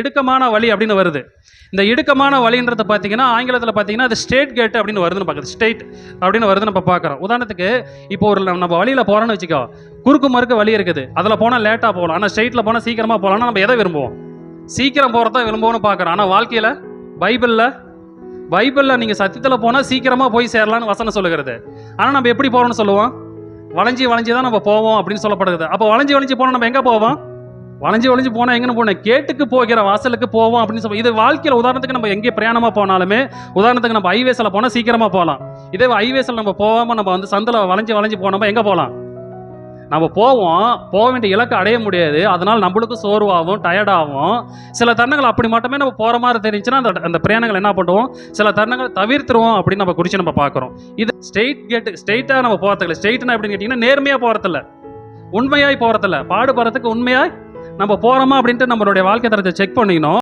இடுக்கமான வழி அப்படின்னு வருது. இந்த இடுக்கமான வழின்றது பார்த்தீங்கன்னா ஆங்கிலத்தில் பார்த்தீங்கன்னா அது ஸ்டேட் கேட் அப்படின்னு வருதுன்னு பார்க்குறது ஸ்டேட் அப்படின்னு வருது நம்ம பார்க்குறோம். உதாரணத்துக்கு இப்போ ஒரு நம்ம வழியில் போகிறோன்னு வச்சுக்கோ குறுக்கு மறுக்கு வழி இருக்குது. அதில் போனால் லேட்டாக போகலாம். ஆனால் ஸ்ட்ரெயிட்டில் போனால் சீக்கிரமாக போகலாம்னா நம்ம எதை விரும்புவோம்? சீக்கிரம் போகிறத விரும்புவோம்னு பார்க்குறோம். ஆனால் வாழ்க்கையில் பைபிளில் பைபிளில் நீங்கள் சத்தியத்தில் போனால் சீக்கிரமாக போய் சேரலாம்னு வசனம் சொல்லுகிறது. ஆனால் நம்ம எப்படி போகிறோம்னு சொல்லுவோம்? வளைஞ்சி வளைஞ்சி தான் நம்ம போவோம் அப்படின்னு சொல்லப்படுது அப்போ வளைஞ்சி வளைஞ்சி போனால் நம்ம எங்கே போவோம்? வளைஞ்சி வளைஞ்சி போனால் எங்கன்னு போனோம் கேட்டுக்கு போகிற வாசலுக்கு போவோம் அப்படின்னு சொல்லி இது வாழ்க்கையில் உதாரணத்துக்கு நம்ம எங்கே பிரயாணமாக போனாலுமே உதாரணத்துக்கு நம்ம ஹைவேஸில் போனால் சீக்கிரமாக போகலாம் இதே ஹைவேஸில் நம்ம போகாமல் நம்ம வந்து சந்தில் வளைஞ்சி வளைஞ்சி போனோமா எங்கே போகலாம் நம்ம போவோம் போக வேண்டிய இலக்கை அடைய முடியாது. அதனால் நம்மளுக்கும் சோர்வாகும் டயர்டாகும் சில தருணங்கள் அப்படி மட்டுமே நம்ம போகிற மாதிரி தெரிஞ்சுன்னா அந்த அந்த பிரயாணங்கள் என்ன பண்ணுவோம்? சில தருணங்கள் தவிர்த்துருவோம் அப்படின்னு நம்ம குறித்து நம்ம பார்க்குறோம். இது ஸ்ட்ரெயிட் கேட்டு ஸ்ட்ரெயிட்டாக நம்ம போகிறதில்ல ஸ்ட்ரெயிட்னா எப்படின்னு கேட்டிங்கன்னா நேர்மையாக போகிறதில்ல உண்மையாய் போகிறதில்ல பாடுபடுறதுக்கு உண்மையாக நம்ம போகிறோமா அப்படின்ட்டு நம்மளுடைய வாழ்க்கை தரத்தை செக் பண்ணிக்கணும்.